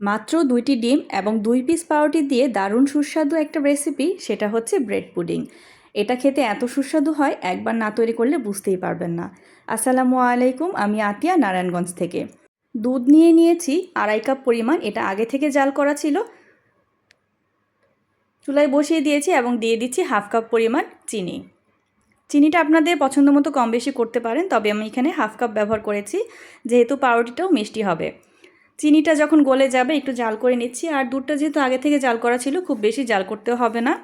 মাত্র দুইটি ডিম এবং দুই পিস পাউরুটি দিয়ে দারুণ সুস্বাদু একটা রেসিপি সেটা হচ্ছে ব্রেড পুডিং এটা খেতে এত সুস্বাদু হয়, একবার না তৈরি করলে বুঝতেই পারবেন না। আসসালামু আলাইকুম, আমি আতিয়া, নারায়ণগঞ্জ থেকে। দুধ নিয়ে নিয়েছি, আড়াই কাপ পরিমাণ, এটা আগে থেকে জাল করা ছিল। চুলায় বসিয়ে দিয়েছি এবং দিয়ে দিচ্ছি হাফ কাপ পরিমাণ চিনি। চিনিটা আপনাদের পছন্দ মতো কম বেশি করতে পারেন, তবে আমি এখানে হাফ কাপ ব্যবহার করেছি, যেহেতু পাউরুটিটাও মিষ্টি হবে। চিনিটা যখন গলে যাবে, একটু জাল করে নিচ্ছি। আর দুধটা যেহেতু আগে থেকে জাল করা ছিল, খুব বেশি জাল করতেও হবে না।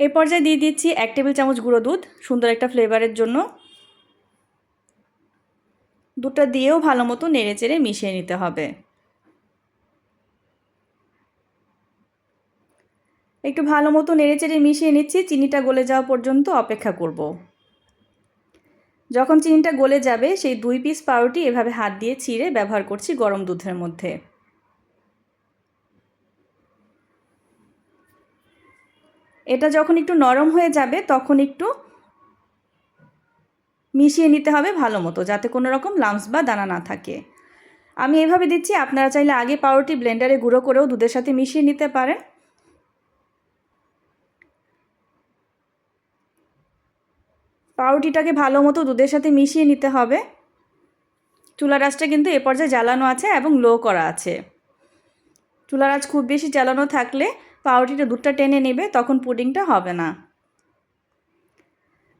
এর পর্যায়ে দিয়ে দিচ্ছি এক টেবিল চামচ গুঁড়ো দুধ, সুন্দর একটা ফ্লেভারের জন্য। দুধটা দিয়েও ভালো মতো নেড়ে চেড়ে মিশিয়ে নিতে হবে। একটু ভালো মতো নেড়ে চেড়ে মিশিয়ে নিচ্ছি, চিনিটা গলে যাওয়া পর্যন্ত অপেক্ষা করব। যখন চিনিটা গলে যাবে, সেই দুই পিস পাউরুটি এভাবে হাত দিয়ে ছিঁড়ে ব্যবহার করছি গরম দুধের মধ্যে। এটা যখন একটু নরম হয়ে যাবে, তখন একটু মিশিয়ে নিতে হবে ভালো মতো, যাতে কোনো রকম লামস বা দানা না থাকে। আমি এভাবে দিচ্ছি, আপনারা চাইলে আগে পাউরুটি ব্লেন্ডারে গুঁড়ো করেও দুধের সাথে মিশিয়ে নিতে পারেন। পাউরুটিটাকে ভালো মতো দুধের সাথে মিশিয়ে নিতে হবে। চুলার আঁচটা কিন্তু এ পর্যায়ে জ্বালানো আছে এবং লো করা আছে। চুলার আঁচ খুব বেশি জ্বালানো থাকলে পাউরুটিটা দুধটা টেনে নেবে, তখন পুডিংটা হবে না।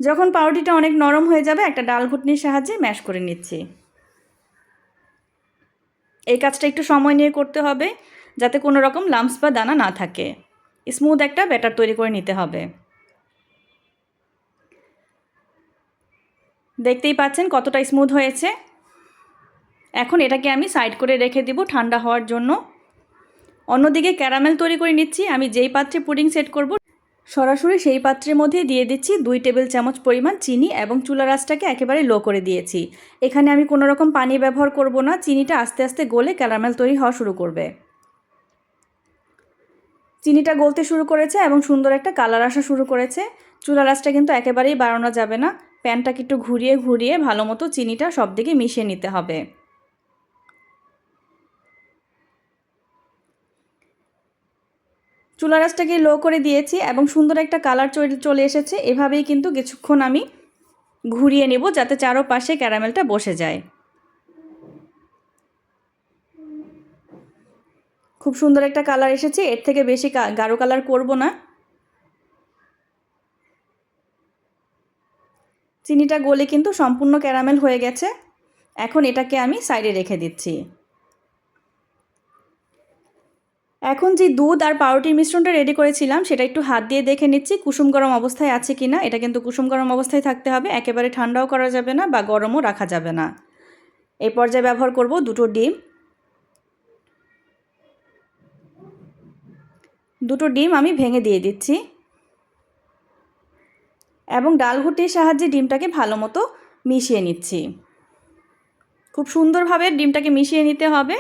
যখন পাউরুটিটা অনেক নরম হয়ে যাবে, একটা ডাল ঘুটনির সাহায্যে ম্যাশ করে নিচ্ছি। এই কাজটা একটু সময় নিয়ে করতে হবে, যাতে কোনো রকম লাম্পস বা দানা না থাকে। স্মুথ একটা ব্যাটার তৈরি করে নিতে হবে। দেখতেই পাচ্ছেন কতটা স্মুথ হয়েছে। এখন এটাকে আমি সাইড করে রেখে দিব ঠান্ডা হওয়ার জন্য। অন্যদিকে ক্যারামেল তৈরি করে নিচ্ছি, আমি যেই পাত্রে পুডিং সেট করব, সরাসরি সেই পাত্রের মধ্যে দিয়ে দিচ্ছি দুই টেবিল চামচ পরিমাণ চিনি এবং চুলা রাসটাকে একেবারে লো করে দিয়েছি। এখানে আমি কোনো রকম পানি ব্যবহার করব না, চিনিটা আস্তে আস্তে গলে ক্যারামেল তৈরি হওয়া শুরু করবে। চিনিটা গলতে শুরু করেছে এবং সুন্দর একটা কালার আসা শুরু করেছে। চুলা রাসটা কিন্তু একেবারেই বাড়ানো যাবে না। প্যানটাকে একটু ঘুরিয়ে ঘুরিয়ে ভালো মতো চিনিটা সব দিকে মিশিয়ে নিতে হবে। চুলা রাসটাকে লো করে দিয়েছি এবং সুন্দর একটা কালার চলে এসেছে। এভাবেই কিন্তু কিছুক্ষণ আমি ঘুরিয়ে নেব যাতে চারোপাশে ক্যারামেলটা বসে যায়। খুব সুন্দর একটা কালার এসেছে। এর থেকে বেশি গাঢ় কালার করব না। চিনিটা গলে কিন্তু সম্পূর্ণ ক্যারামেল হয়ে গেছে। এখন এটাকে আমি সাইডে রেখে দিচ্ছি। এখন যে দুধ আর পাউরুটির মিশ্রণটা রেডি করেছিলাম, সেটা একটু হাত দিয়ে দেখে নিচ্ছি, কুসুম গরম অবস্থায় আছে কি না এটা কিন্তু কুসুম গরম অবস্থায় থাকতে হবে, একেবারে ঠান্ডাও করা যাবে না বা গরমও রাখা যাবে না। এই পর্যায়ে ব্যবহার করব দুটো ডিম। দুটো ডিম আমি ভেঙে দিয়ে দিচ্ছি। এবং ডালঘুটির সাহায্যে ডিমটাকে ভালো মতো মিশিয়ে নিচ্ছি। খুব সুন্দরভাবে ডিমটাকে মিশিয়ে নিতে হবে।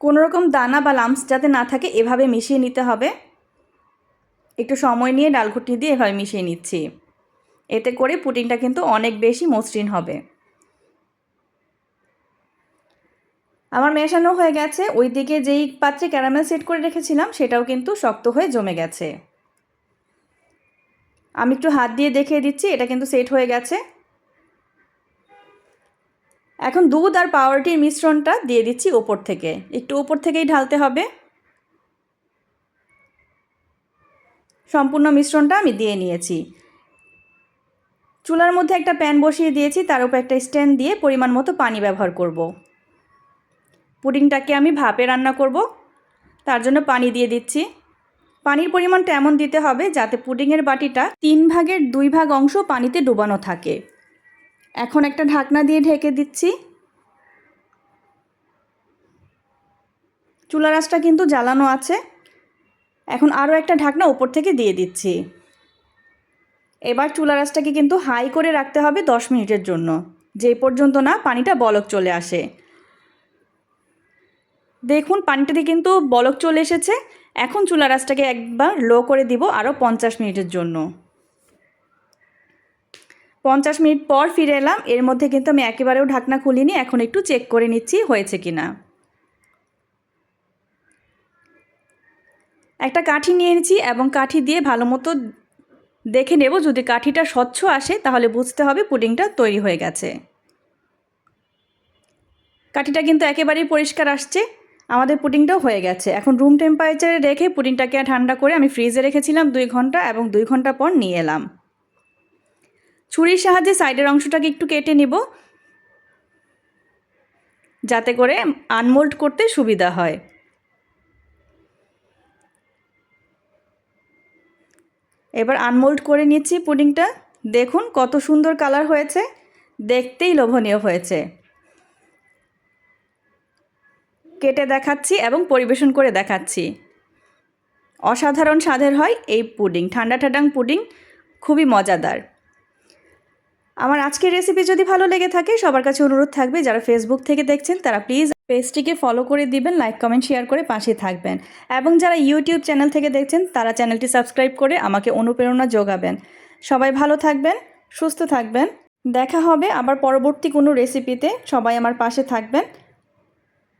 কোনো রকম দানা বা লাম্পস যাতে না থাকে, এভাবে মিশিয়ে নিতে হবে। একটু সময় নিয়ে ডালঘুটি দিয়ে এভাবে মিশিয়ে নিচ্ছি। এতে করে পুডিংটা কিন্তু অনেক বেশি মসৃণ হবে। আমার মেশানো হয়ে গেছে ওই দিকে যেই পাত্রে ক্যারামেল সেট করে রেখেছিলাম, সেটাও কিন্তু শক্ত হয়ে জমে গেছে। আমি একটু হাত দিয়ে দেখিয়ে দিচ্ছি, এটা কিন্তু সেট হয়ে গেছে। এখন দুধ আর পাউরুটির মিশ্রণটা দিয়ে দিচ্ছি ওপর থেকে। একটু ওপর থেকেই ঢালতে হবে। সম্পূর্ণ মিশ্রণটা আমি দিয়ে নিয়েছি। চুলার মধ্যে একটা প্যান বসিয়ে দিয়েছি, তার উপর একটা স্ট্যান্ড দিয়ে পরিমাণ মতো পানি ব্যবহার করব। পুডিংটাকে আমি ভাপে রান্না করব। তার জন্য পানি দিয়ে দিচ্ছি। পানির পরিমাণটা এমন দিতে হবে যাতে পুডিংয়ের বাটিটা তিন ভাগের দুই ভাগ অংশ পানিতে ডুবানো থাকে। এখন একটা ঢাকনা দিয়ে ঢেকে দিচ্ছি। চুলা রাসটা কিন্তু জ্বালানো আছে। এখন আরও একটা ঢাকনা উপর থেকে দিয়ে দিচ্ছি। এবার চুলা রাসটাকে কিন্তু হাই করে রাখতে হবে দশ মিনিটের জন্য। যে পর্যন্ত না পানিটা বলক চলে আসে। দেখুন, পানিটাতে কিন্তু বলক চলে এসেছে। এখন চুলা রাসটাকে একবার লো করে দিব আরও পঞ্চাশ মিনিটের জন্য। পঞ্চাশ মিনিট পর ফিরে এলাম। এর মধ্যে কিন্তু আমি একেবারেও ঢাকনা খুলিনি, এখন একটু চেক করে নিচ্ছি হয়েছে কি না একটা কাঠি নিয়ে নিয়েছি এবং কাঠি দিয়ে ভালো মতো দেখে নেব। যদি কাঠিটা স্বচ্ছ আসে, তাহলে বুঝতে হবে পুডিংটা তৈরি হয়ে গেছে। কাঠিটা কিন্তু একেবারেই পরিষ্কার আসছে। আমাদের পুডিংটাও হয়ে গেছে। এখন রুম টেম্পারেচারে রেখে পুডিংটাকে ঠান্ডা করে আমি ফ্রিজে রেখেছিলাম দুই ঘণ্টা এবং দুই ঘণ্টা পর নিয়ে এলাম। ছুরির সাহায্যে সাইডের অংশটাকে একটু কেটে নিব। যাতে করে আনমোল্ড করতে সুবিধা হয়। এবার আনমোল্ড করে নিচ্ছি পুডিংটা। দেখুন কত সুন্দর কালার হয়েছে। দেখতেই লোভনীয় হয়েছে। কেটে দেখাচ্ছি এবং পরিবেশন করে দেখাচ্ছি। অসাধারণ স্বাদের হয় এই পুডিং, ঠান্ডা ঠান্ডাং পুডিং খুবই মজাদার। আমার আজকের রেসিপি যদি ভালো লেগে থাকে, সবার কাছে অনুরোধ থাকবে, যারা ফেসবুক থেকে দেখছেন, তারা প্লিজ পেজটিকে ফলো করে দিবেন লাইক কমেন্ট শেয়ার করে পাশে থাকবেন। এবং যারা ইউটিউব চ্যানেল থেকে দেখছেন, তারা চ্যানেলটি সাবস্ক্রাইব করে আমাকে অনুপ্রেরণা যোগাবেন। সবাই ভালো থাকবেন, সুস্থ থাকবেন। দেখা হবে আবার পরবর্তী কোনো রেসিপিতে সবাই আমার পাশে থাকবেন।